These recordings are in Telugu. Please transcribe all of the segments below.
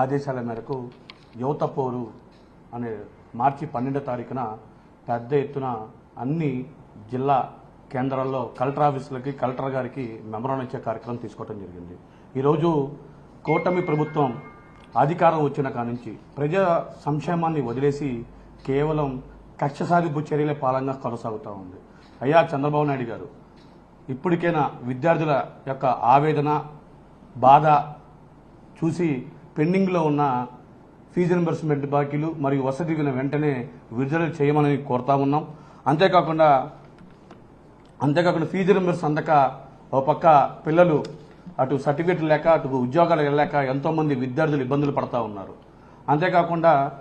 ఆదేశాల మేరకు యువత పోరు అనే మార్చి పన్నెండో తారీఖున పెద్ద ఎత్తున అన్ని జిల్లా కేంద్రాల్లో కలెక్టర్ ఆఫీసులకి కలెక్టర్ గారికి మెమరాన్ ఇచ్చే కార్యక్రమం తీసుకోవడం జరిగింది. ఈరోజు కూటమి ప్రభుత్వం అధికారం వచ్చిన కానుంచి ప్రజా సంక్షేమాన్ని వదిలేసి కేవలం కక్ష సాధింపు చర్యలే పాలనగా కొనసాగుతూ ఉంది. అయ్యా చంద్రబాబు నాయుడు గారు ఇప్పటికైనా విద్యార్థుల యొక్క ఆవేదన బాధ చూసి పెండింగ్లో ఉన్న ఫీజు రింబర్స్మెంట్ బాకీలు మరియు వసతి వెంటనే విడుదల చేయమని కోరుతా ఉన్నాం. అంతేకాకుండా అంతేకాకుండా ఫీజు రింబర్స్ అందక ఒక పక్క పిల్లలు అటు సర్టిఫికెట్ లేక అటు ఉద్యోగాలు వెళ్ళలేక ఎంతోమంది విద్యార్థులు ఇబ్బందులు పడతా ఉన్నారు. అంతేకాకుండా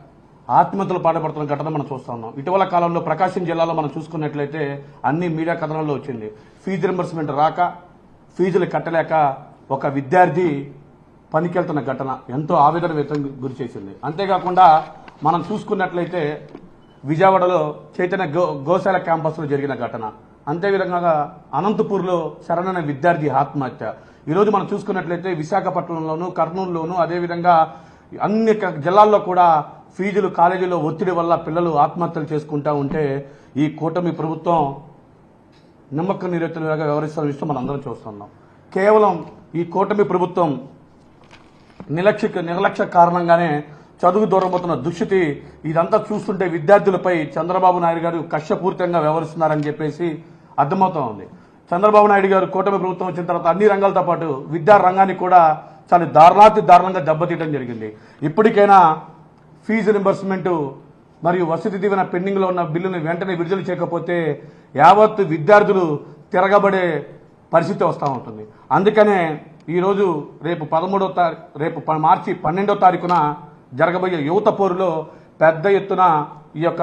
ఆత్మహత్యలు పాటుపడుతున్న ఘటన మనం చూస్తా ఉన్నాం. ఇటీవల కాలంలో ప్రకాశం జిల్లాలో మనం చూసుకున్నట్లయితే అన్ని మీడియా కథనాల్లో వచ్చింది. ఫీజు రింబర్స్మెంట్ రాక ఫీజులు కట్టలేక ఒక విద్యార్థి పనికెళ్తున్న ఘటన ఎంతో ఆవేదన వ్యక్తం గురి చేసింది. అంతేకాకుండా మనం చూసుకున్నట్లయితే విజయవాడలో చైతన్య గో గోశాల క్యాంపస్లో జరిగిన ఘటన. అంతేవిధంగా అనంతపూర్లో శరణన విద్యార్థి ఆత్మహత్య. ఈరోజు మనం చూసుకున్నట్లయితే విశాఖపట్నంలోను కర్నూలులోను అదేవిధంగా అన్ని జిల్లాల్లో కూడా ఫీజులు కాలేజీలో ఒత్తిడి వల్ల పిల్లలు ఆత్మహత్యలు చేసుకుంటా ఉంటే ఈ కూటమి ప్రభుత్వం నిమ్మక నిరుతులుగా వ్యవహరిస్తున్న విషయం మనం అందరం చూస్తున్నాం. కేవలం ఈ కూటమి ప్రభుత్వం నిర్లక్ష్య నిర్లక్ష్య కారణంగానే చదువు దూరమవుతున్న దుస్థితి. ఇదంతా చూస్తుంటే విద్యార్థులపై చంద్రబాబు నాయుడు గారు కష్టపూరితంగా వ్యవహరిస్తున్నారని చెప్పేసి అర్థమవుతా ఉంది. చంద్రబాబు నాయుడు గారు కూటమి ప్రభుత్వం వచ్చిన తర్వాత అన్ని రంగాలతో పాటు విద్యా రంగాన్ని కూడా చాలా దారుణాతి దారుణంగా దెబ్బతీయడం జరిగింది. ఇప్పటికైనా ఫీజు రింబర్స్మెంట్ మరియు వసతి దీవెన పెండింగ్లో ఉన్న బిల్లును వెంటనే విడుదల చేయకపోతే యావత్ విద్యార్థులు తిరగబడే పరిస్థితి వస్తూ ఉంటుంది. అందుకనే ఈరోజు రేపు పదమూడో తారీఖు రేపు మార్చి పన్నెండో తారీఖున జరగబోయే యువత పోరులో పెద్ద ఎత్తున ఈ యొక్క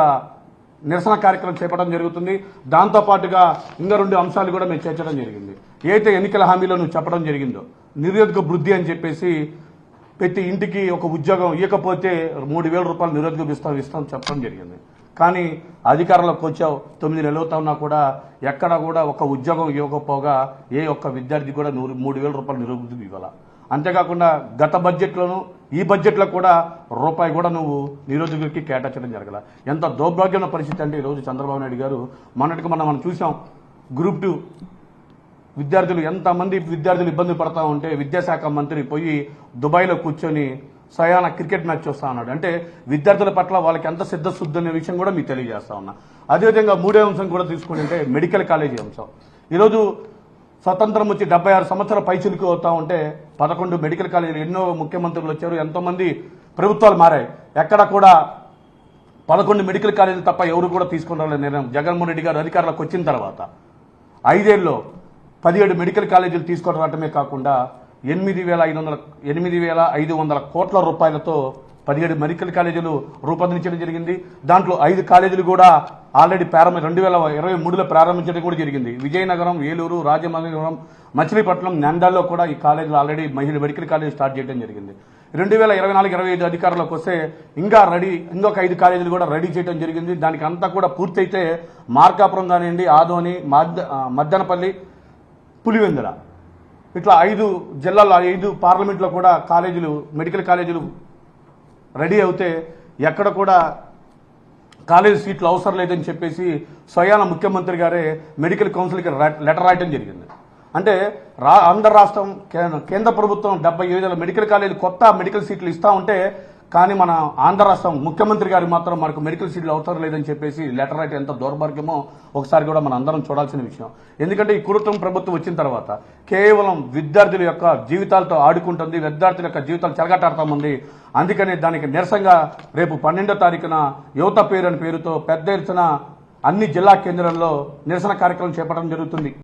నిరసన కార్యక్రమం చేపట్టడం జరుగుతుంది. దాంతోపాటుగా ఇంకా రెండు అంశాలు కూడా మేము చేర్చడం జరిగింది. ఏదైతే ఎన్నికల హామీలో నువ్వు చెప్పడం జరిగిందో నిరుద్యోగ వృద్ధి అని చెప్పేసి ప్రతి ఇంటికి ఒక ఉద్యోగం ఇవ్వకపోతే మూడు వేల రూపాయలు నిరుద్యోగం ఇస్తాం ఇస్తాం చెప్పడం జరిగింది. కానీ అధికారంలోకి వచ్చావు తొమ్మిది నెలలు అవుతా ఉన్నా కూడా ఎక్కడ కూడా ఒక ఉద్యోగం ఇవ్వకపోగా ఏ ఒక్క విద్యార్థి కూడా నూరు మూడు వేల రూపాయలు నిరుద్యోగం ఇవ్వాల? అంతేకాకుండా గత బడ్జెట్లోను ఈ బడ్జెట్లో కూడా రూపాయి కూడా నువ్వు నిరుద్యోగులకి కేటాయించడం జరగల. ఎంత దౌర్భాగ్యమైన పరిస్థితి అంటే ఈరోజు చంద్రబాబు నాయుడు గారు మొన్నటికి మనం మనం చూసాం గ్రూప్ టూ విద్యార్థులు ఎంతమంది విద్యార్థులు ఇబ్బంది పడతా ఉంటే విద్యాశాఖ మంత్రి పోయి దుబాయ్లో కూర్చొని సయాన క్రికెట్ మ్యాచ్ చూస్తా ఉన్నాడు. అంటే విద్యార్థుల పట్ల వాళ్ళకి ఎంత సిద్ధశుద్ధి అనే విషయం కూడా మీకు తెలియజేస్తా ఉన్నా. అదేవిధంగా మూడో అంశం కూడా తీసుకుంటే మెడికల్ కాలేజీ అంశం. ఈరోజు స్వతంత్రం వచ్చి డెబ్బై ఆరు సంవత్సరాల పైచులకు అవుతా ఉంటే పదకొండు మెడికల్ కాలేజీలు ఎన్నో ముఖ్యమంత్రులు వచ్చారు ఎంతోమంది ప్రభుత్వాలు మారాయి. ఎక్కడ కూడా పదకొండు మెడికల్ కాలేజీలు తప్ప ఎవరు కూడా తీసుకుని రాలేదు నిర్ణయం. జగన్మోహన్ రెడ్డి గారు అధికారులకు వచ్చిన తర్వాత ఐదేళ్ళలో పదిహేడు మెడికల్ కాలేజీలు తీసుకొని రావటమే కాకుండా ఎనిమిది వేల ఐదు వందల ఎనిమిది వేల ఐదు వందల కోట్ల రూపాయలతో పదిహేడు మెడికల్ కాలేజీలు రూపొందించడం జరిగింది. దాంట్లో ఐదు కాలేజీలు కూడా ఆల్రెడీ ప్రారంభ రెండు వేల ఇరవై మూడులో ప్రారంభించడం కూడా జరిగింది. విజయనగరం ఏలూరు రాజమహేంద్రవరం మచిలీపట్నం నందాల్లో కూడా ఈ కాలేజీలు ఆల్రెడీ మహిళ మెడికల్ కాలేజీ స్టార్ట్ చేయడం జరిగింది. రెండు వేల ఇరవై నాలుగు ఇరవై ఐదు అధికారులకు వస్తే ఇంకా రెడీ ఇంకొక ఐదు కాలేజీలు కూడా రెడీ చేయడం జరిగింది. దానికి అంతా కూడా పూర్తయితే మార్కాపురం కానివ్వండి ఆదోని మద్ద మద్దనపల్లి పులివెందుల. ఇట్లా ఐదు జిల్లాల్లో ఐదు పార్లమెంట్లో కూడా కాలేజీలు మెడికల్ కాలేజీలు రెడీ అవుతే ఎక్కడ కూడా కాలేజీ సీట్లు అవసరం లేదని చెప్పేసి స్వయాన ముఖ్యమంత్రి గారే మెడికల్ కౌన్సిల్కి లెటర్ రాయడం జరిగింది. అంటే రా ఆంధ్ర రాష్ట్రం కేంద్ర ప్రభుత్వం డెబ్బై ఐదు మెడికల్ కాలేజీ కొత్త మెడికల్ సీట్లు ఇస్తా ఉంటే కానీ మన ఆంధ్ర రాష్ట్రం ముఖ్యమంత్రి గారు మాత్రం మనకు మెడికల్ సీట్లు అవసరం లేదని చెప్పేసి లెటర్ రైట్ ఎంత దౌర్భాగ్యమో ఒకసారి కూడా మన అందరం చూడాల్సిన విషయం. ఎందుకంటే ఈ కుటుంబ ప్రభుత్వం వచ్చిన తర్వాత కేవలం విద్యార్థుల యొక్క జీవితాలతో ఆడుకుంటుంది విద్యార్థుల యొక్క జీవితాలు చెలగటాడుతా ఉంది అందుకని దానికి నిరసంగా రేపు పన్నెండో తారీఖున యువత పేరు అని పేరుతో పెద్ద ఎత్తున అన్ని జిల్లా కేంద్రాల్లో నిరసన కార్యక్రమం చేపట్టడం జరుగుతుంది.